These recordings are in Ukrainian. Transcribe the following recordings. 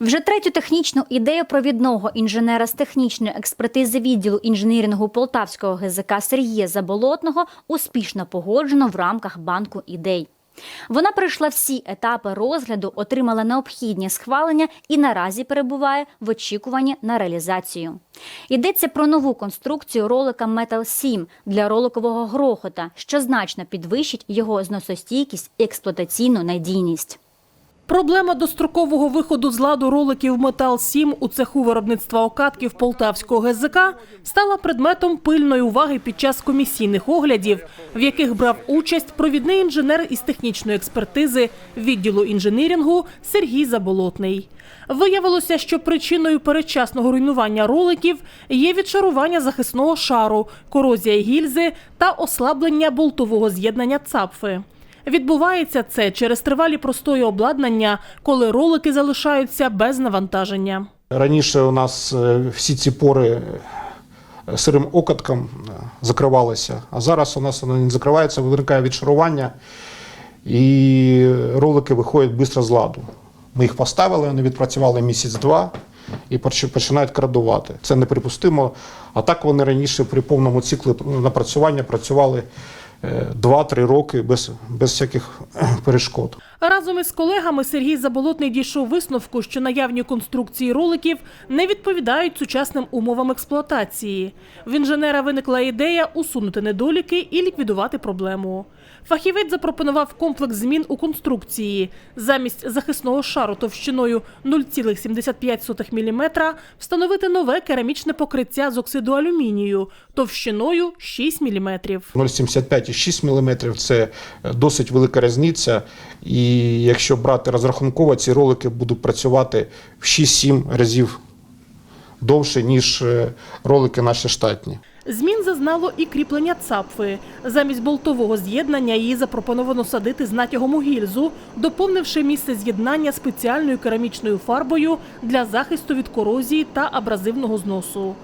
Вже третю технічну ідею провідного інженера з технічної експертизи відділу інженірінгу Полтавського ГЗК Сергія Заболотного успішно погоджено в рамках банку ідей. Вона пройшла всі етапи розгляду, отримала необхідні схвалення і наразі перебуває в очікуванні на реалізацію. Йдеться про нову конструкцію ролика Metal 7 для роликового грохота, що значно підвищить його зносостійкість і експлуатаційну надійність. Проблема дострокового виходу з ладу роликів Метал 7 у цеху виробництва окатків Полтавського ГЗК стала предметом пильної уваги під час комісійних оглядів, в яких брав участь провідний інженер із технічної експертизи відділу інженірінгу Сергій Заболотний. Виявилося, що причиною передчасного руйнування роликів є відшарування захисного шару, корозія гільзи та ослаблення болтового з'єднання цапфи. Відбувається це через тривалі простої обладнання, коли ролики залишаються без навантаження. Раніше у нас е, всі ці пори е, сирим окатком е, закривалися, а зараз у нас вони не закриваються, виникає відшарування і ролики виходять швидко з ладу. Ми їх поставили, вони відпрацювали місяць-два і поч- починають крадувати. Це неприпустимо. А так вони раніше при повному циклі напрацювання працювали 2-3 роки без, без всяких перешкод. Разом із колегами Сергій Заболотний дійшов висновку, що наявні конструкції роликів не відповідають сучасним умовам експлуатації. В інженера виникла ідея усунути недоліки і ліквідувати проблему. Фахівець запропонував комплекс змін у конструкції. Замість захисного шару товщиною 0,75 мм встановити нове керамічне покриття з оксиду алюмінію товщиною 6 мм. 0,75 і 6 мм – це досить велика різниця. І якщо брати розрахунково, ці ролики будуть працювати в 6-7 разів довше, ніж е, ролики наші штатні. Змін зазнало і кріплення цапфи. Замість болтового з'єднання її запропоновано садити з натягом у гільзу, доповнивши місце з'єднання спеціальною керамічною фарбою для захисту від корозії та абразивного зносу.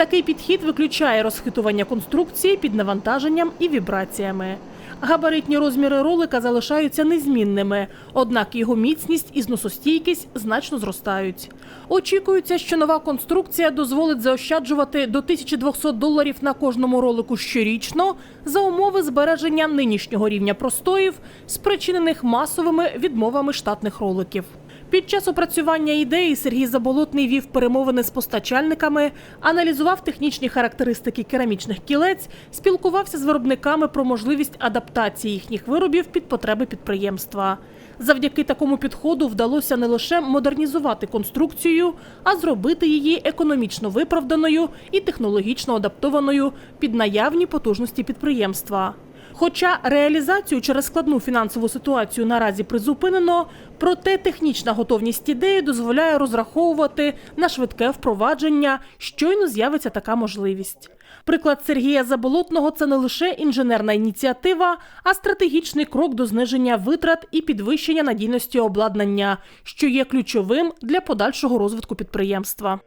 Такий підхід виключає розхитування конструкції під навантаженням і вібраціями. Габаритні розміри ролика залишаються незмінними, однак його міцність і зносостійкість значно зростають. Очікується, що нова конструкція дозволить заощаджувати до 1200 доларів на кожному ролику щорічно за умови збереження нинішнього рівня простоїв, спричинених масовими відмовами штатних роликів. Під час опрацювання ідеї Сергій Заболотний вів перемовини з постачальниками, аналізував технічні характеристики керамічних кілець, спілкувався з виробниками про можливість адаптації їхніх виробів під потреби підприємства. Завдяки такому підходу вдалося не лише модернізувати конструкцію, а зробити її економічно виправданою і технологічно адаптованою під наявні потужності підприємства. Хоча реалізацію через складну фінансову ситуацію наразі призупинено, проте технічна готовність ідеї дозволяє розраховувати на швидке впровадження, щойно з'явиться така можливість. Приклад Сергія Заболотного це не лише інженерна ініціатива, а стратегічний крок до зниження витрат і підвищення надійності обладнання, що є ключовим для подальшого розвитку підприємства.